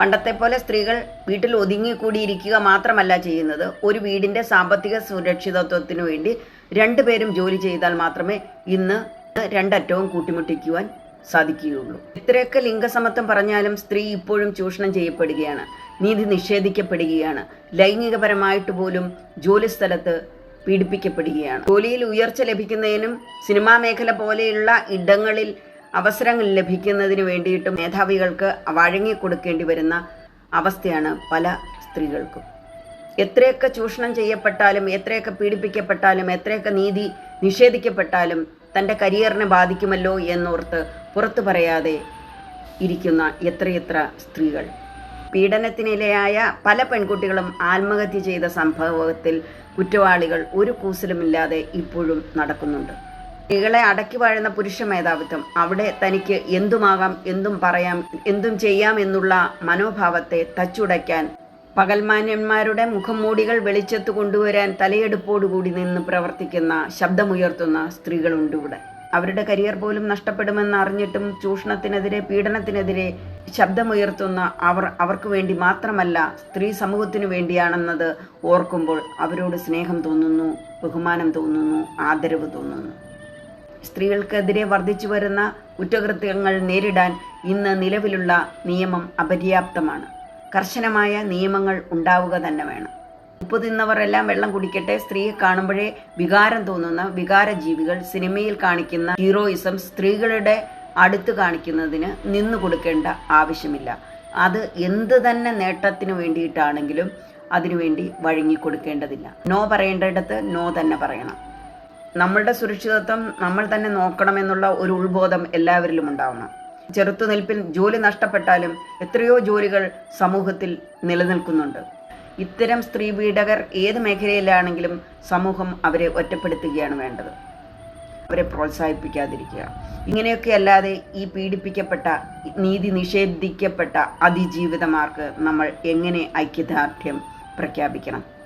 പണ്ടത്തെ പോലെ സ്ത്രീകൾ വീട്ടിൽ ഒതുങ്ങിക്കൂടിയിരിക്കുക മാത്രമല്ല ചെയ്യുന്നത്. ഒരു വീടിന്റെ സാമ്പത്തിക സുരക്ഷിതത്വത്തിനു വേണ്ടി രണ്ടുപേരും ജോലി ചെയ്താൽ മാത്രമേ ഇന്ന് രണ്ടറ്റവും കൂട്ടിമുട്ടിക്കുവാൻ സാധിക്കുകയുള്ളൂ. ഇത്രയൊക്കെ ലിംഗസമത്വം പറഞ്ഞാലും സ്ത്രീ ഇപ്പോഴും ചൂഷണം ചെയ്യപ്പെടുകയാണ്. നീതി നിഷേധിക്കപ്പെടുകയാണ്. ലൈംഗികപരമായിട്ട് പോലും ജോലി ജോലിസ്ഥലത്ത് പീഡിപ്പിക്കപ്പെടുകയാണ്. ജോലിയിൽ ഉയർച്ച ലഭിക്കുന്നതിനും സിനിമാ മേഖല പോലെയുള്ള ഇടങ്ങളിൽ അവസരങ്ങൾ ലഭിക്കുന്നതിന് വേണ്ടിയിട്ടും മേധാവികൾക്ക് വഴങ്ങിക്കൊടുക്കേണ്ടി വരുന്ന അവസ്ഥയാണ് പല സ്ത്രീകൾക്കും. എത്രയൊക്കെ ചൂഷണം ചെയ്യപ്പെട്ടാലും എത്രയൊക്കെ പീഡിപ്പിക്കപ്പെട്ടാലും എത്രയൊക്കെ നീതി നിഷേധിക്കപ്പെട്ടാലും തന്റെ കരിയറിനെ ബാധിക്കുമല്ലോ എന്നോർത്ത് പുറത്തു പറയാതെ ഇരിക്കുന്ന എത്രയെത്ര സ്ത്രീകൾ. പീഡനത്തിനിരയായ പല പെൺകുട്ടികളും ആത്മഹത്യ ചെയ്ത സംഭവത്തിൽ കുറ്റവാളികൾ ഒരു കൂസലുമില്ലാതെ ഇപ്പോഴും നടക്കുന്നുണ്ട്. സ്ത്രീകളെ അടക്കി വാഴുന്ന പുരുഷ മേധാവിത്വം. അവിടെ തനിക്ക് എന്തുമാകാം എന്തും പറയാം എന്തും ചെയ്യാം എന്നുള്ള മനോഭാവത്തെ തച്ചുടയ്ക്കാൻ പകൽമാന്യന്മാരുടെ മുഖംമൂടികൾ വെളിച്ചത്ത് കൊണ്ടുവരാൻ തലയെടുപ്പോടുകൂടി നിന്ന് പ്രവർത്തിക്കുന്ന ശബ്ദമുയർത്തുന്ന സ്ത്രീകളുണ്ട് ഇവിടെ. അവരുടെ കരിയർ പോലും നഷ്ടപ്പെടുമെന്ന് അറിഞ്ഞിട്ടും ചൂഷണത്തിനെതിരെ പീഡനത്തിനെതിരെ ശബ്ദമുയർത്തുന്ന അവർ അവർക്ക് വേണ്ടി മാത്രമല്ല സ്ത്രീ സമൂഹത്തിനു വേണ്ടിയാണെന്നത് ഓർക്കുമ്പോൾ അവരോട് സ്നേഹം തോന്നുന്നു ബഹുമാനം തോന്നുന്നു ആദരവ് തോന്നുന്നു. സ്ത്രീകൾക്കെതിരെ വർദ്ധിച്ചു വരുന്ന കുറ്റകൃത്യങ്ങൾ നേരിടാൻ ഇന്ന് നിലവിലുള്ള നിയമം അപര്യാപ്തമാണ്. കർശനമായ നിയമങ്ങൾ ഉണ്ടാവുക തന്നെ വേണം. ഉപ്പ് തിന്നവരെല്ലാം വെള്ളം കുടിക്കട്ടെ സ്ത്രീയെ കാണുമ്പോഴേ വികാരം തോന്നുന്ന വികാര ജീവികൾ സിനിമയിൽ കാണിക്കുന്ന ഹീറോയിസം സ്ത്രീകളുടെ അടുത്ത് കാണിക്കുന്നതിന് നിന്നു കൊടുക്കേണ്ട ആവശ്യമില്ല. അത് എന്ത് തന്നെ നേട്ടത്തിന് വേണ്ടിയിട്ടാണെങ്കിലും അതിനുവേണ്ടി വഴങ്ങി കൊടുക്കേണ്ടതില്ല നോ പറയേണ്ടിടത്ത് നോ തന്നെ പറയണം. നമ്മളുടെ സുരക്ഷിതത്വം നമ്മൾ തന്നെ നോക്കണമെന്നുള്ള ഒരു ഉൾബോധം എല്ലാവരിലും ഉണ്ടാവണം. ചെറുത്തുനിൽപ്പിൽ ജോലി നഷ്ടപ്പെട്ടാലും എത്രയോ ജോലികൾ സമൂഹത്തിൽ നിലനിൽക്കുന്നുണ്ട്. ഇത്തരം സ്ത്രീ പീഡകർ ഏത് മേഖലയിലാണെങ്കിലും സമൂഹം അവരെ ഒറ്റപ്പെടുത്തുകയാണ് വേണ്ടത്. അവരെ പ്രോത്സാഹിപ്പിക്കാതിരിക്കുക. ഇങ്ങനെയൊക്കെ അല്ലാതെ ഈ പീഡിപ്പിക്കപ്പെട്ട നീതി നിഷേധിക്കപ്പെട്ട അതിജീവിതമാർക്ക് നമ്മൾ എങ്ങനെ ഐക്യദാർഢ്യം പ്രഖ്യാപിക്കണം?